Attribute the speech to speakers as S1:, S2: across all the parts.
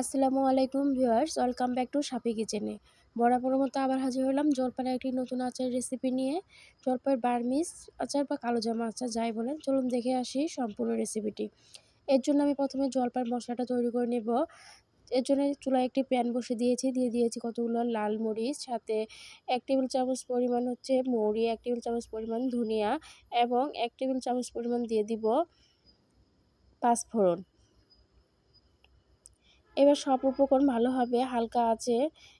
S1: আসসালামু আলাইকুম viewers, welcome back to সাপি কিচেনে। বরাবর মতো আবার হাজির হলাম জলপাইয়ের একটি নতুন আচার রেসিপি নিয়ে। জলপাইয়ের বার্মিস আচার বা কালো জামা আচার, যাই বলেন, চলুন দেখে আসি সম্পূর্ণ রেসিপিটি। এর জন্য আমি প্রথমে জলপাইয়ের মশলাটা তৈরি করে নেব। এর জন্য চুলায় একটি প্যান বসে দিয়েছি, দিয়ে দিয়েছি কতগুলো লাল মরিচ, সাথে এক টেবিল চামচ পরিমাণ হচ্ছে মৌরি, এক টেবিল চামচ পরিমাণ ধনিয়া, এবং এক টেবিল চামচ পরিমাণ দিয়ে দিব পাঁচফোড়ন। এবার সব উপকরণ ভালোভাবে হালকা আছে,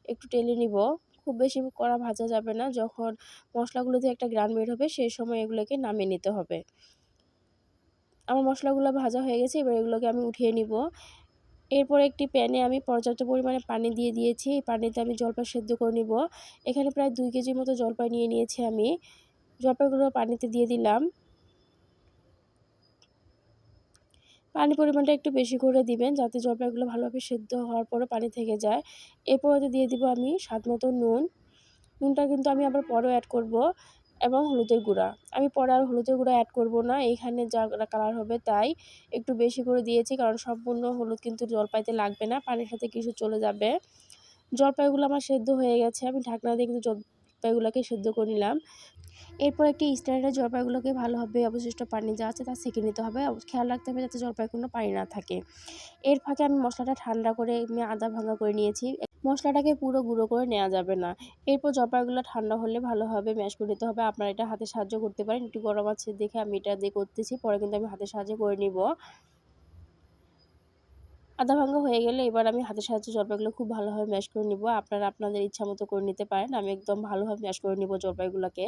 S1: একটু টেলে নিব। খুব বেশি কড়া ভাজা যাবে না, যখন মশলাগুলোতে একটা গ্রান বের হবে, সেই সময় এগুলোকে নামিয়ে নিতে হবে। আমার মশলাগুলো ভাজা হয়ে গেছে, এবার এগুলোকে আমি উঠিয়ে নিব। এরপর একটি প্যানে আমি পর্যাপ্ত পরিমাণে পানি দিয়ে দিয়েছি, এই পানিতে আমি জলপাই সেদ্ধ করে নিব। এখানে প্রায় দুই কেজির মতো জলপাই নিয়ে নিয়েছি আমি। জলপাইগুলো পানিতে দিয়ে দিলাম। পানি পরিমাণটা একটু বেশি করে দিবেন যাতে জলপাইগুলো ভালোভাবে সেদ্ধ হওয়ার পরও পানি থেকে যায়। এরপরে দিয়ে দিব আমি স্বাদ মতো নুন। নুনটা কিন্তু আমি আবার পরেও অ্যাড করব এবং হলুদের গুঁড়া। আমি পরে আর হলুদের গুঁড়া অ্যাড করব না, এইখানে যা কালার হবে তাই। একটু বেশি করে দিয়েছি কারণ সম্পূর্ণ হলুদ কিন্তু জলপাইতে লাগবে না, পানির সাথে কিছু চলে যাবে। জলপাইগুলো আমার সেদ্ধ হয়ে গেছে, আমি ঢাকনা দিয়ে কিন্তু জলপাইগুলোকে সেদ্ধ করে নিলাম। এরপর একটি স্ট্যান্ডার্ড জলপাইগুলোকে ভালোভাবে অবশিষ্ট পানি যা আছে তা সেঁকে নিতে হবে। খেয়াল রাখতে হবে যাতে জলপাই কোনো পানি না থাকে। এর ফাঁকে আমি মশলাটা ঠান্ডা করে আমি আদা ভাঙা করে নিয়েছি। মশলাটাকে পুরো গুঁড়ো করে নেওয়া যাবে না। এরপর জলপাইগুলো ঠান্ডা হলে ভালোভাবে ম্যাশ করে নিতে হবে। আপনারা এটা হাতে সাহায্য করতে পারেন। একটু গরম আছে দেখে আমি এটা দিয়ে করতেছি। পরে কিন্তু আমি হাতে সাহায্য করে নিব। আধা ভাঙ্গা হয়ে গেলে এবার আমি হাতের সাহায্যে জলপাইগুলো খুব ভালোভাবে ম্যাশ করে নিব। আপনারা আপনাদের ইচ্ছা মতো করে নিতে পারেন। আমি একদম ভালোভাবে ম্যাশ করে নিব জলপাইগুলোকে।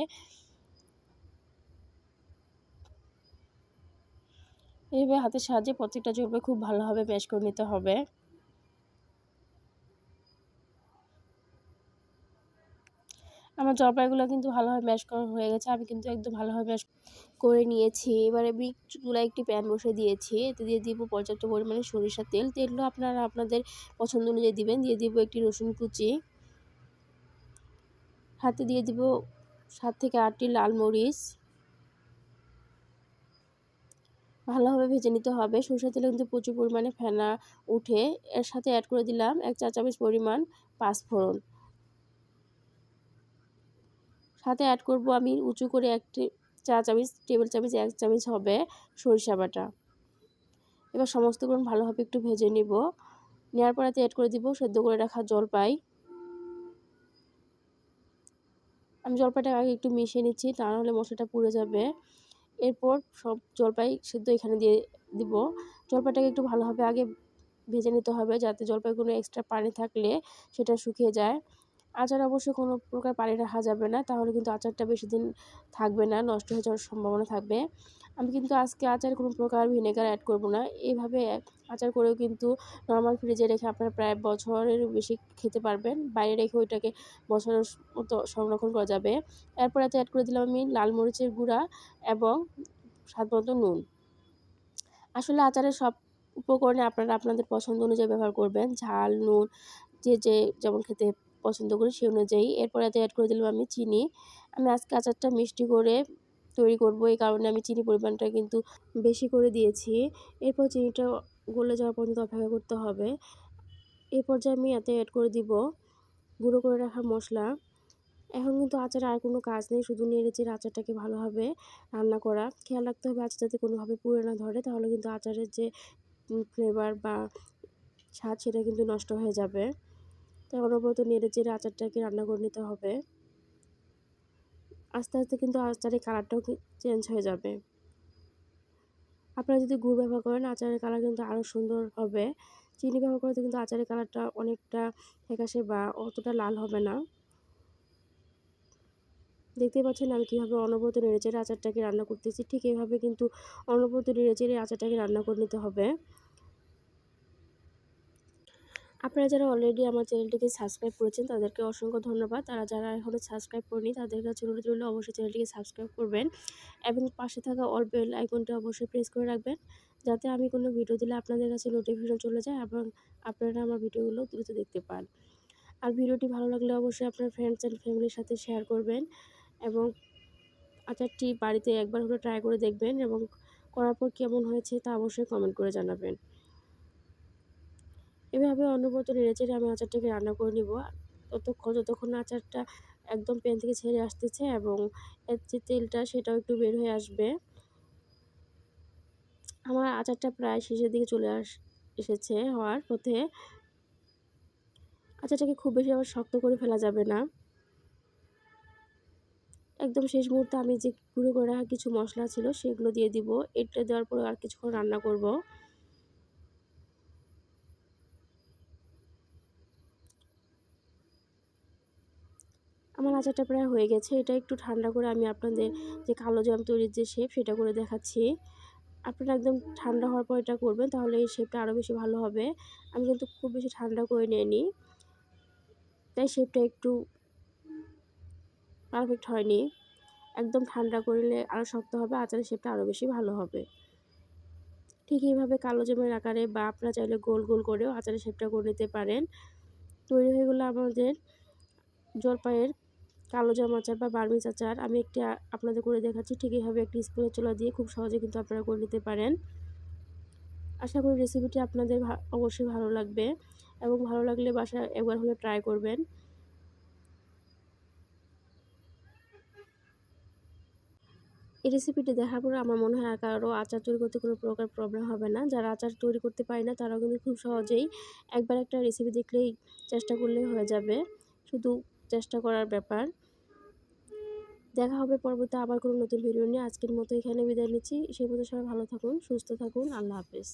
S1: এইভাবে হাতের সাহায্যে প্রত্যেকটা জলপাই খুব ভালোভাবে ম্যাশ করে নিতে হবে। আমার জলপাইগুলো কিন্তু ভালোভাবে ম্যাশ করা হয়ে গেছে। আমি কিন্তু একদম ভালোভাবে ম্যাশ করে নিয়েছি। এবারে আমি চুলায় একটি প্যান বসে দিয়েছি। এতে দিয়ে দিব পর্যাপ্ত পরিমাণে সরিষার তেল। তেলটা আপনারা আপনাদের পছন্দ অনুযায়ী দিবেন। দিয়ে দিব একটি রসুন কুচি। হাতে দিয়ে দিব সাত থেকে আটটি লাল মরিচ। ভালোভাবে ভেজে নিতে হবে। সরষের তেলে কিন্তু প্রচুর পরিমাণে ফেনা উঠে এর সাথে অ্যাড করে দিলাম এক চা চামচ পরিমাণ পাঁচফোড়ন। সাথে অ্যাড করব আমি উঁচু করে একটি চা চামচ টেবিল চামচ, এক চামচ হবে সরিষা বাটা। এবার সমস্ত গ্রহণ ভালোভাবে একটু ভেজে নিব। নেওয়ার পরে অ্যাড করে দিব সেদ্ধ করে রাখা জলপাই। আমি জলপাইটা আগে একটু মিশিয়ে নিচ্ছি, তা নাহলে মশলাটা পুড়ে যাবে। এরপর সব জলপাই সেদ্ধ এখানে দিয়ে দিব। জলপাইটাকে একটু ভালোভাবে আগে ভেজে নিতে হবে যাতে জলপাই কোনো এক্সট্রা পানি থাকলে সেটা শুকিয়ে যায়। আচার অবশ্যই কোনো প্রকার পানি রাখা যাবে না, তাহলে কিন্তু আচারটা বেশি দিন থাকবে না, নষ্ট হয়ে যাওয়ার সম্ভাবনা থাকবে। আমি কিন্তু আজকে আচার কোনো প্রকার ভিনেগার অ্যাড করব না এইভাবে আচার করেও কিন্তু নর্মাল ফ্রিজে রেখে আপনারা প্রায় বছরের বেশি খেতে পারবেন, বাইরে রেখে ওইটাকে বছরের মতো সংরক্ষণ করা যাবে। এরপর এতে অ্যাড করে দিলাম আমি লাল মরিচের গুঁড়া এবং স্বাদ মতো নুন। আসলে আচারের সব উপকরণে আপনারা আপনাদের পছন্দ অনুযায়ী ব্যবহার করবেন, ঝাল, নুন, যে যে, যেমন খেতে পছন্দ করি সেই অনুযায়ী। এরপর এতে অ্যাড করে দিলাম আমি চিনি। আমি আজকে আচারটা মিষ্টি করে তৈরি করব, এই কারণে আমি চিনি পরিমাণটা কিন্তু বেশি করে দিয়েছি। এরপর চিনিটা গলে যাওয়া পর্যন্ত অপেক্ষা করতে হবে। এই পর্যায়ে আমি এতে অ্যাড করে দিব গুঁড়ো করে রাখা মশলা। এখন কিন্তু আচার আর কোনো কাজ নেই, শুধু নেড়েচেড়ে আচারটাকে ভালোভাবে রান্না করা। খেয়াল রাখতে হবে আচার যাতে কোনোভাবে পুড়ে না ধরে, তাহলে কিন্তু আচারের যে ফ্লেভার বা স্বাদ সেটা কিন্তু নষ্ট হয়ে যাবে। তাই অনবরত নেড়ে চেড়ে আচারটাকে রান্না করে নিতে হবে। আস্তে আস্তে কিন্তু আচারের কালারটাও চেঞ্জ হয়ে যাবে। আপনারা যদি গুড় ব্যবহার করেন, আচারের কালার কিন্তু আরও সুন্দর হবে। চিনি ব্যবহার করতে কিন্তু আচারের কালারটা অনেকটা ফ্যাকাশে বা অতটা লাল হবে না। দেখতে পাচ্ছেন আমি কীভাবে অনবরত নেড়েচেড়ে আচারটাকে রান্না করতেছি। ঠিক এইভাবে কিন্তু অনবরত নেড়েচেড়ে আচারটাকে রান্না করে নিতে হবে। আপনারা যারা অলরেডি আমার চ্যানেলটিকে সাবস্ক্রাইব করেছেন, তাদেরকে অসংখ্য ধন্যবাদ। তারা যারা এখনও সাবস্ক্রাইব করেনি তাদের কাছে অনুরোধ রইলে অবশ্যই চ্যানেলটিকে সাবস্ক্রাইব করবেন। এবং পাশে থাকা অল বেল আইকনটি অবশ্যই প্রেস করে রাখবেন, যাতে আমি কোনো ভিডিও দিলে আপনাদের কাছে নোটিফিকেশন চলে যায় এবং আপনারা আমার ভিডিওগুলো দ্রুত দেখতে পান। আর ভিডিওটি ভালো লাগলে অবশ্যই আপনার ফ্রেন্ডস অ্যান্ড ফ্যামিলির সাথে শেয়ার করবেন এবং আচারটি বাড়িতে একবার হলে ট্রাই করে দেখবেন এবং করার পর কেমন হয়েছে তা অবশ্যই কমেন্ট করে জানাবেন। এভাবে অনবরত নেড়েচেড়ে আমি আচারটাকে রান্না করে নিব। ততক্ষণ, যতক্ষণ আচারটা একদম প্যান থেকে ছেড়ে আসতেছে এবং এর যে তেলটা সেটাও একটু বের হয়ে আসবে। আমার আচারটা প্রায় শেষের দিকে চলে আস, এসেছে হওয়ার পথে। আচারটাকে খুব বেশি আবার শক্ত করে ফেলা যাবে না। একদম শেষ মুহূর্তে আমি যে গুঁড়ো করে কিছু মশলা ছিল সেগুলো দিয়ে দিব। এটা দেওয়ার পরে আর কিছুক্ষণ রান্না করব। আমার আচারটা প্রায় হয়ে গেছে। এটা একটু ঠান্ডা করে আমি আপনাদের যে কালো জাম তৈরির যে শেপ সেটা করে দেখাচ্ছি। আপনারা একদম ঠান্ডা হওয়ার পর এটা করবেন, তাহলে এই শেপটা আরও বেশি ভালো হবে। আমি কিন্তু খুব বেশি ঠান্ডা করে নিই তাই শেপটা একটু পারফেক্ট হয়নি। একদম ঠান্ডা করলে আরও শক্ত হবে, আচারের শেপটা আরও বেশি ভালো হবে। ঠিক এইভাবে কালো জামের আকারে বা আপনারা চাইলে গোল গোল করেও আচারের শেপটা করে নিতে পারেন। তৈরি হয়ে গেলো আমাদের জলপাইয়ের কালো জাম আচার বা বার্মিজ আচার আমি একটি আপনাদের করে দেখাচ্ছি। ঠিক এইভাবে একটি স্পুনের চোলা দিয়ে খুব সহজে কিন্তু আপনারা করে নিতে পারেন। আশা করি রেসিপিটি আপনাদের অবশ্যই ভালো লাগবে এবং ভালো লাগলে বাসায় একবার হলে ট্রাই করবেন। এই রেসিপিটি দেখার পরে আমার মনে হয় কারও আচার তৈরি করতে কোনো প্রকার প্রবলেম হবে না। যারা আচার তৈরি করতে পারে না, তারাও কিন্তু খুব সহজেই একবার একটা রেসিপি দেখলেই চেষ্টা করলেই হয়ে যাবে। শুধু চেষ্টা করার ব্যাপার। দেখা হবে পরবর্তী আবার কোনো নতুন ভিডিও নিয়ে। আজকের মতো এখানে বিদায় নিচ্ছি। সেই মতো সবাই ভালো থাকুন, সুস্থ থাকুন। আল্লাহ হাফেজ।